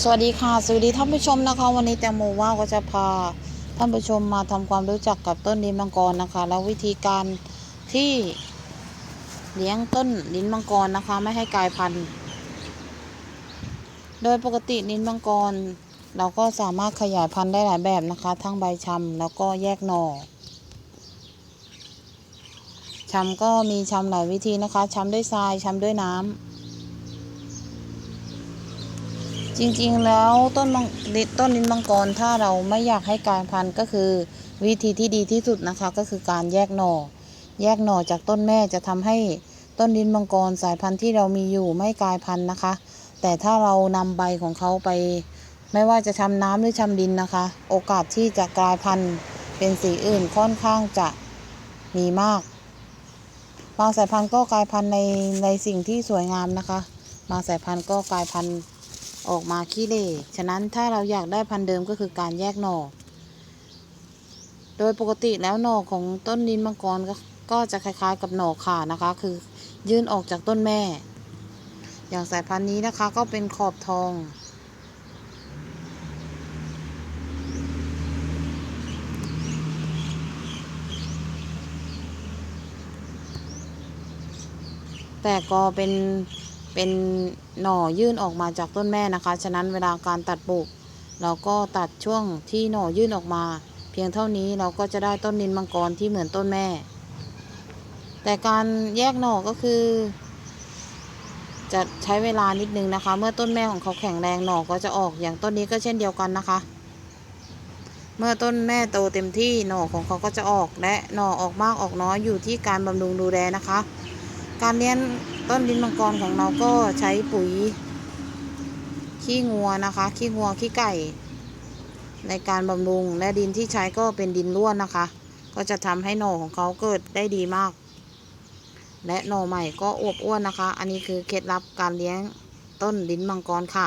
สวัสดีค่ะสวัสดีท่านผู้ชมนะคะ วันนี้แตงโมว่าก็จะพาท่านผู้ชมมาทำความรู้จักกับต้นลิ้นมังกรนะคะ แล้ววิธีการที่เลี้ยงต้นลิ้นมังกรนะคะ ไม่ให้กลายพันธุ์ โดยปกติลิ้นมังกร เราก็สามารถขยายพันธุ์ได้หลายแบบนะคะ ทั้งใบชำแล้วก็แยกหน่อชำก็มีชำหลายวิธีนะคะชำด้วยทรายชำด้วยน้ำ จริงๆแล้วต้นมังต้นลิ้นมังกรถ้าเราไม่อยากให้กลายพันธุ์ก็คือ วิธีที่ดีที่สุดนะคะ ก็คือการแยกหน่อ แยกหน่อจากต้นแม่จะทำให้ต้นลิ้นมังกรสายพันธุ์ที่เรามีอยู่ไม่กลายพันธุ์นะคะ แต่ถ้าเรานำใบของเขาไป ไม่ว่าจะทำน้ำหรือชำดินนะคะ โอกาสที่จะกลายพันธุ์เป็นสีอื่นค่อนข้างจะมีมากบางสายพันธุ์ก็กลายพันธุ์ในในสิ่งที่สวยงามนะคะบางสายพันธุ์ก็กลายพันธุ์ ออกมาขี้เหร่ฉะนั้นถ้าเราอยากได้พันธุ์เดิมก็คือการแยกหน่อ โดยปกติแล้วหน่อของต้นลินมังกรก็ก็จะคล้ายๆกับหน่อข่านะคะ คือยื่นออกจากต้นแม่ อย่างสายพันธุ์นี้นะคะก็เป็นขอบทอง แต่ก็เป็น เป็นหน่อยื่นออกมาจากต้นแม่นะคะ ฉะนั้นเวลาการตัดปลูก เราก็ตัดช่วงที่หน่อยื่นออกมา เพียงเท่านี้เราก็จะได้ต้นนินมังกรที่เหมือนต้นแม่ แต่การแยกหน่อก็คือ จะใช้เวลานิดนึงนะคะ เมื่อต้นแม่ของเขาแข็งแรงหน่อก็จะออกอย่างต้นนี้ก็เช่นเดียวกันนะคะ เมื่อต้นแม่โตเต็มที่หน่อของเขาก็จะออกและหน่อออกมากออกน้อยอยู่ที่การบำรุงดูแลนะคะ การเลี้ยงต้นลิ้นมังกรของเราก็ใช้ปุ๋ย ขี้งัวนะคะ ขี้งัวขี้ไก่ ในการบำรุงและดินที่ใช้ก็เป็นดินร่วนนะคะ ก็จะทำให้หน่อของเขาเกิดได้ดีมาก และหน่อใหม่ก็อวบอ้วนนะคะ อันนี้คือเคล็ดลับการเลี้ยงต้นลิ้นมังกรค่ะ